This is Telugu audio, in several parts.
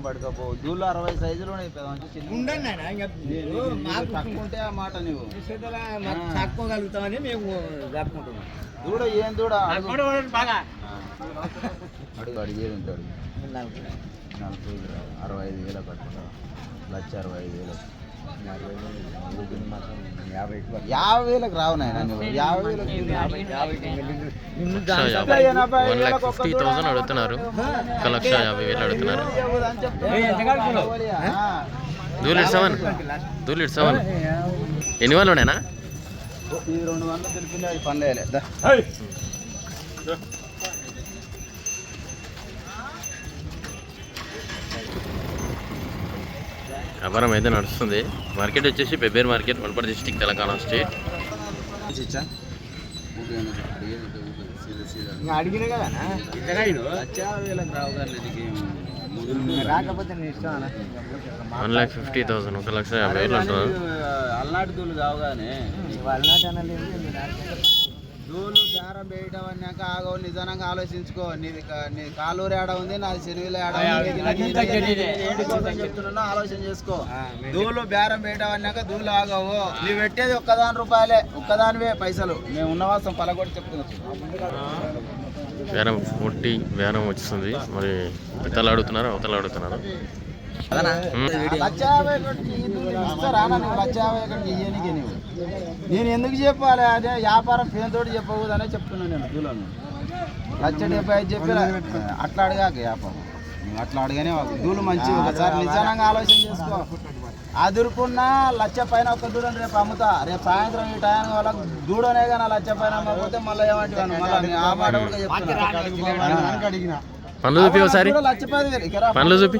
ఏం పడకపో. దూళ్ళు అరవై సైజులు ఉండండి మాకు తక్కువ ఉంటే ఆ మాట నువ్వు చాక్కోగలుగుతామని మేము జరుపుకుంటున్నాం దూడ ఏం దూడ? అడుగు. అడిగేది ఉంటాడు? నలభై. అరవై ఐదు వేల పట్టుకుంటా లక్ష అరవై ఐదు వేలు. యాభై వేలకు రావు నాయన నువ్వు. యాభై వేలకు లక్ష యాభై. వన్ ల్యాక్ ఫిఫ్టీ థౌసండ్ అడుగుతున్నారు. ఒక లక్ష యాభై వేలు అడుగుతున్నారు. దూలు సెవెన్. దూలు సెవెన్. ఎన్ని వాళ్ళు ఉన్నాయనా రెండు వందలు తెలిపింది అది పనిలేలే వ్యాపారం అయితే నడుస్తుంది. మార్కెట్ వచ్చేసి Pebbair market Wanaparthy district Telangana state. అడిగిన కదా వన్ ల్యాక్ ఫిఫ్టీ థౌసండ్ ఒక లక్ష యాభై వేలు అంటున్నారు అల్నాటి దూలు దూలు దారం వేయడం అన్నాక ఆగో నిజానంగా ఆలోచించుకో. నీది నీ కాలూరు ఏడ ఉంది నాది చెరువుల ఏడ చెప్తున్నా ఆలోచన చేసుకో. దూలు బేరం వేయడం అన్నాక దూలు ఆగవు. నువ్వు పెట్టేది ఒక్కదాని రూపాయలే ఒక్కదానివే పైసలు. మేము ఉన్నవాసం పలగొట్టి చెప్తున్నాం. బేరం ఫోర్టీ బేరం వచ్చింది మరి ఇతలు అడుగుతున్నారు అవతల అడుగుతున్నారు. నేను ఎందుకు చెప్పాలి? అదే వ్యాపారం పేరుతోటి చెప్పకూడదనే చెప్తున్నాను నేను దూలను లక్ష డెబ్బై ఐదు చెప్పి అట్లా అడగాక వ్యాపారం. నువ్వు అట్లా అడగానే. దూలు మంచి ఒకసారి నిజానంగా ఆలోచన చేసుకో. అదురుకున్న లక్ష పైన ఒక దూడని రేపు అమ్ముతా. రేపు సాయంత్రం ఈ టైం వాళ్ళకి దూడనే కానీ లక్ష పైన అమ్మకపోతే మళ్ళీ ఏమంటాను మళ్ళీ ఆ మాట కూడా అడిగిన. పనులు చూపి ఒకసారి. పనులు చూపి.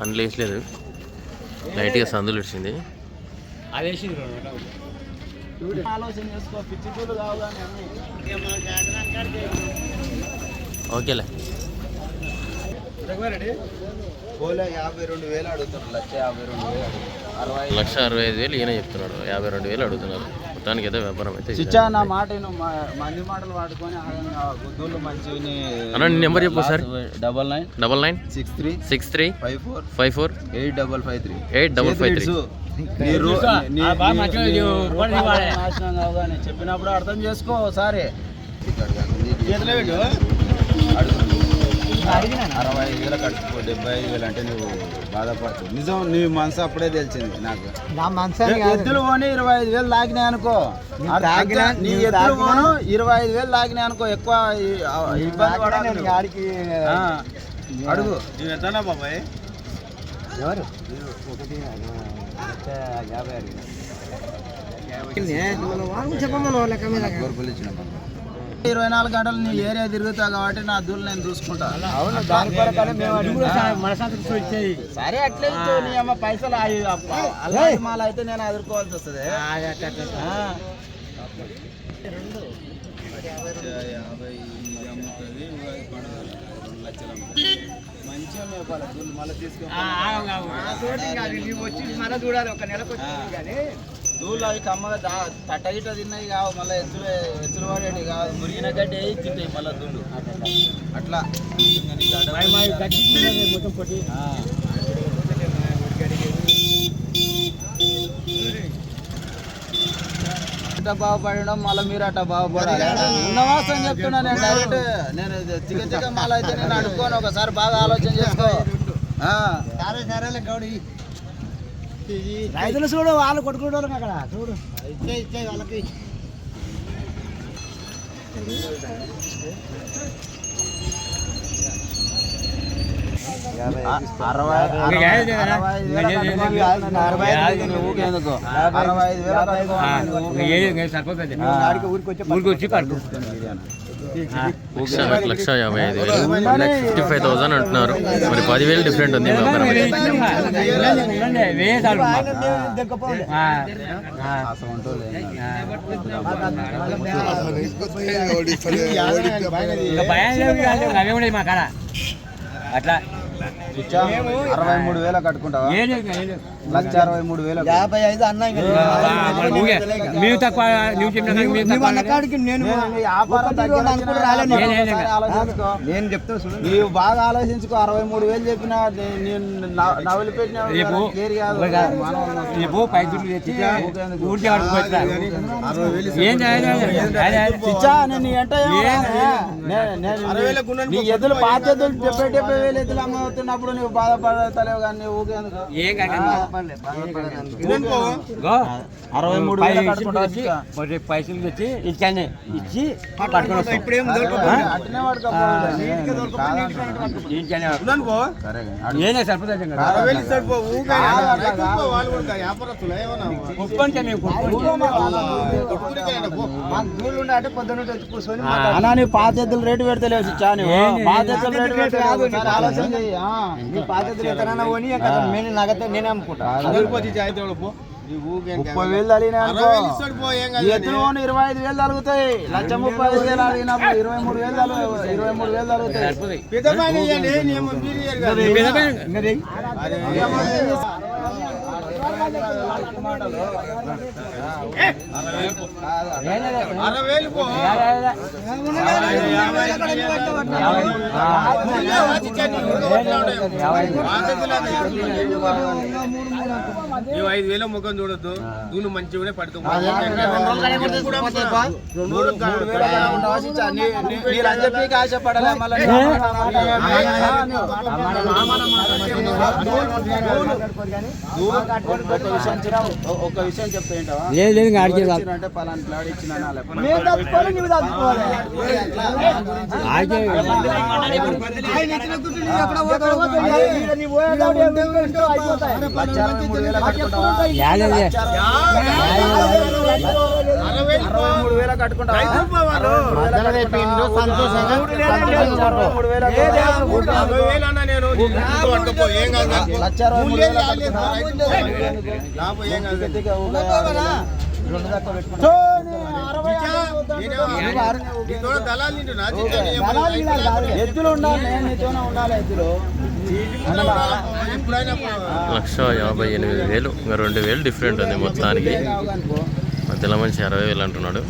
పనులు వేసలేదు లైట్గా సందులు అన్ని. ఓకేలే. లక్ష అరవై ఐదు వేలు ఈయన చెప్తున్నాడు. యాభై రెండు వేలు అడుగుతున్నారు. మొత్తానికి అయితే వ్యాపారం అయితే చిచ్చా నా మాట మంది మాటలు వాడుకొని గుద్దులు అన్న, నీ నెంబర్ చెప్పు ఒకసారి. Double nine double nine six three six three five four five four eight double five three eight double five three చెప్పినప్పుడు అర్థం చేసుకో ఒకసారి. అడుగు. అరవై ఐదు వేలు కట్టుకో డెబ్బై ఐదు వేలు అంటే నువ్వు బాధపడతావు నిజం నీ మనసు అప్పుడే తెలిసింది నాకు. ఎద్దులు పోనీ ఇరవై ఐదు వేలు లాగినాయి అనుకో. నీ నువ్వు ఎద్దులు తాగినా- పోను ఇరవై ఐదు వేలు లాగినాయి అనుకో ఎక్కువ ఇబ్బంది పడాలి నువ్వు. ఆడికి ఆ, అడుగు. ఎవరు? ఒకటి యాభై అడిగిన. గొర్రెలు ఇచ్చిన ఇరవై నాలుగు గంటలు నీ ఏరియా తిరుగుతా కాబట్టి నా దూలు నేను చూసుకుంటా అవును దాని కొరకనే మేము అడిగిన సరే అట్లే ఇచ్చు, నీ అమ్మ పైసలు అల్లాంటి మాల అయితే నేను ఎదుర్కోవాల్సి వస్తుంది ఆ. యాభై అమ్ముతుంది లక్షలు మళ్ళీ చూడాలి ఒక నెలకు కానీ దూళ్ళు అవి కమ్మగా దా తట్టగిట తిన్నాయి కావు మళ్ళీ ఎత్తులు ఎత్తులు పడేవి కాదు మురిగిన గడ్డి తింటాయి మళ్ళీ దూళ్ళు. అట్లా. మొత్తం. ఇట్లా బాగుపడడం మళ్ళీ మీరు అట్లా బాగుపడాలి. ఉన్నవాసం చెప్తున్నా నేను డైరెక్ట్ నేను చిక చిక మళ్ళీ అయితే నేను అడుక్కోను ఒకసారి బాగా ఆలోచన చేసుకో. ఆ. సరే సరేలే గౌడి రైతులు చూడు వాళ్ళు కొట్టుకుంటారు అక్కడ. చూడు. ఇచ్చే ఇచ్చే వాళ్ళకి. అరవై అరవై అరవై ఐదు వేలకు కట్టుకోవాలి. అరవై ఐదు వేలు ఊరికే ఎందుకు? అరవై ఐదు వేలకు కట్టుకోవాలి. ఊరికి వచ్చి కట్టు లక్ష యాభై ఐదు వేలు. ఫిఫ్టీ ఫైవ్ థౌసండ్ అంటున్నారు. మరి పదివేలు డిఫరెంట్ ఉంది. అవే మా కాడ. అట్లా ఇచ్చా, అరవై మూడు వేల కట్టుకుంటావా? లక్ష అరవై మూడు వేల యాభై ఐదు అన్నా తక్కువ నేను చెప్తా నీవు బాగా ఆలోచించుకో అరవై మూడు వేలు చెప్పిన నేను నవలి పెట్టిన ఎద్దులు పాత ఎద్దులు డెబ్బై డెబ్బై వేలు ఎద్దులు అమ్ముతున్నప్పుడు నువ్వు బాధపడతలేవు కానీ. అరవై మూడు పైసలు తెచ్చి ఇచ్చాను. ఇచ్చి. ఇచ్చాను. ఏనే సరిపోతుంది అన్నా నీ పాత ఎద్దులు రేటు పెడతలేవు చిచ్చా నువ్వు ఏంది? పాత ఎద్దులు రేటు రేటు కాదు, పెడతలేవు నీ ఒకసారి ఆలోచన చెయ్యి. బాధ్యతలు ఎంతనన్నా పోనీ నేను నగతే నేనే అమ్ముకుంటా ముప్పై వేలు పోనీ ఇరవై ఐదు వేలు తరుగుతాయి లక్ష ముప్పై ఐదు వేలు అడిగినప్పుడు ఇరవై మూడు వేలు ఇరవై మూడు వేలు రేయ్. నువ్వు ఐదు వేల ముఖం చూడొద్దు. నువ్వు మంచిగానే పడుతుంది. ఆశపడలే మళ్ళీ ఒక విషయం చెప్తా ఏంటవా ఇంకా ఆడికి లక్ష అరవై లక్ష యాభై ఉండాలి నీతోనే ఉండాలి లక్ష ఎనిమిది వేలు ఇంకా రెండు వేలు డిఫరెంట్ ఉంది మొత్తానికి. మధ్యలో మంచి అరవై వేలు అంటున్నాడు.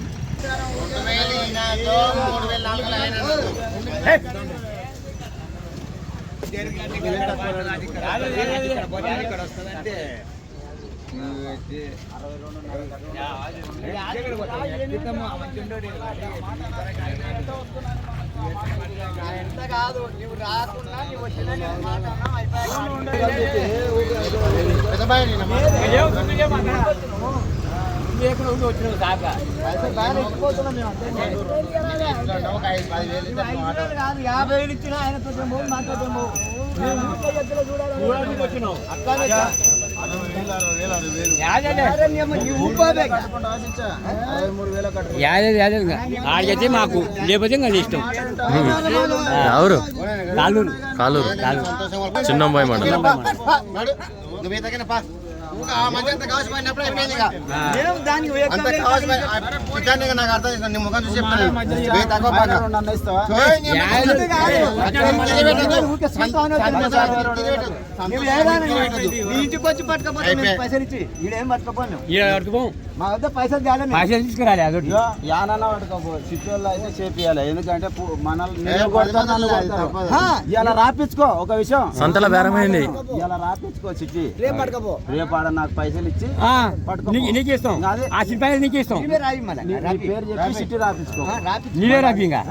దాకా యాభై వేలు ఇచ్చిన ఆయన మాట్లాడతాం వచ్చినావు కట్టుకుంటావా చిచ్చా? అరవై మూడు వేల యాదే యాదే ఇంకా ఆడికైతే మాకు లేకపోతే ఇంకా ఇష్టం. ఎవరు? కాలూరు. కాలూరు. చిన్నంబాయి మండలం. దానికి నాకు అర్థం చేసిన నీ ముఖం చూసి మైనర్ రెండు అన్న ఇస్తావా? ఇంటికి వచ్చి పట్టుకపోతే మేము పైసలు ఇచ్చి ఈడేం పట్టుకపోను ఈడ పట్టుకోం మా వద్ద పైసలు తేలే పైసలు తీసుకురాలి అదొకటి. ఇగో యానన్న పట్టుకోపో. సిటీలో అయితే చేపియాలి ఎందుకంటే మనల్ని. ఇలా రాపించుకో ఒక విషయం. సంతల బేరమైంది ఇలా రాపించుకో సిటీ రేపు పట్టుకపో. రేపు ఆడ నాకు పైసలు ఇచ్చి. నీకు ఇస్తాం. ఆ నీకు ఇస్తాం. పేరు చెప్పి సిటీ రాపించుకో రాపి నీవే రాపి ఇంకా.